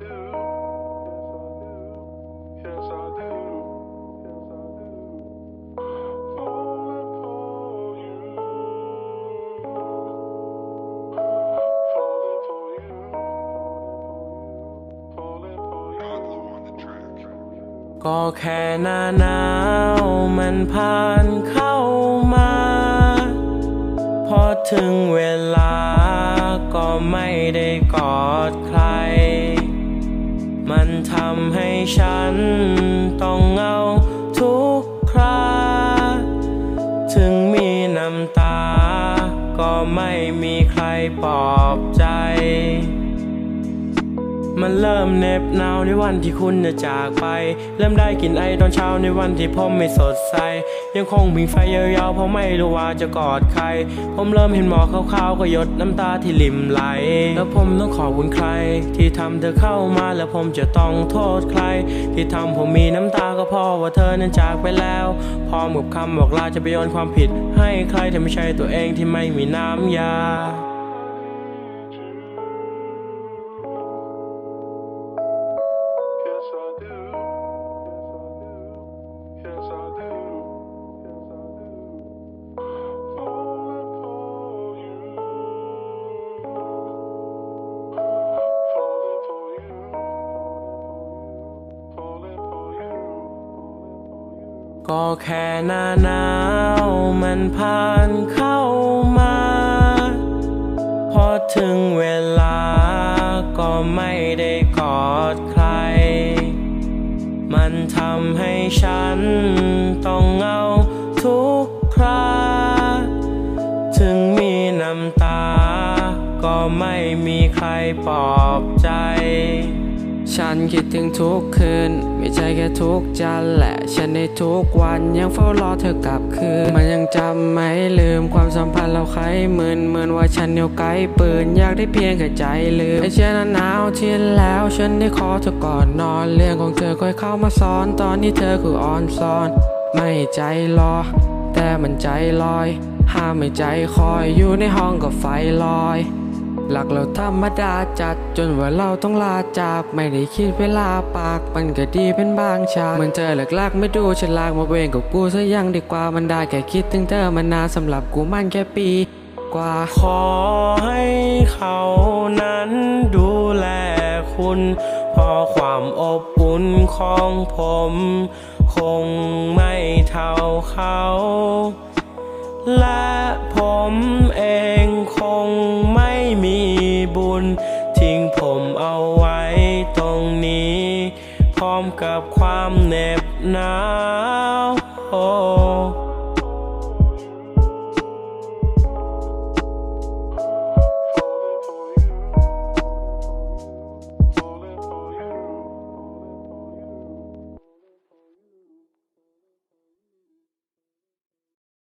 ก็แค่หน้าหนาวมันผ่านเข้ามา พอถึงเวลาก็ไม่ได้กอด ฉันต้องเงาทุกคราถึงมีน้ำตา ก็ไม่มีใครปลอบใจ มันเริ่มเน็บหนาวในวันที่คุณจะจากไป เริ่มได้กลินไอตอนเช้าในวันที่ผมไม่สดใส ยังคงวิ่งไฟยาวๆ เพราะไม่รู้ว่าจะกอดใคร ผมเริ่มเห็นหมอกขาวๆ ก็หยดน้ำตาที่ริมไหล แล้วผมต้องขอบคุณใคร ที่ทำเธอเข้ามาแล้วผมจะต้องโทษใคร ที่ทำผมมีน้ำตาก็เพราะว่าเธอนั้นจากไปแล้ว พร้อมกับคำบอกลาจะไปโยนความผิด ให้ใครที่ไม่ใช่ตัวเองที่ไม่มีน้ำยา ก็แค่หน้าหนาวมันผ่านเข้ามา พอถึงเวลาก็ไม่ได้กอดใคร มันทำให้ฉันต้องเหงาทุกครา ถึงมีน้ำตา ก็ไม่มีใครปลอบใจ ฉันคิดถึงทุกคืน ไม่ใช่แค่ทุกจันทร์และ ฉันในทุกวันยังเฝ้ารอเธอกลับคืน มันยังจำไม่ลืมความสัมพันธ์เราใครหมื่นเหมือนว่าฉันเหนียวไกลปืนอยากได้เพียงแค่ใจลืมไอ้เช่นนั้นหนาวที่แล้ว ฉันได้ขอเธอก่อนนอนเรื่องของเธอค่อยเข้ามาซ้อนตอนนี้เธอคืออ่อนซ้อน ไม่ใจรอ แต่มันใจลอย ห้ามไม่ใจคอยอยู่ในห้องกับไฟลอย หลักเราธรรมดาจัดจนว่าเราต้องลาจากไม่ได้คิดเวลาปาก มันก็ดีเป็นบางฉากเหมือนเจอหลักลักไม่ดูฉลากมาเวงกับกูซะยังดีกว่ามันได้แค่คิดถึงเธอมานานสำหรับกูมันแค่ปีกว่า ขอให้เขานั้นดูแลคุณเพอความอบอุ่นของผม คงไม่เท่าเขา และผมเอง น ทิ้งผมเอาไว้ตรงนี้ พร้อมกับความเหน็บหนาว oh.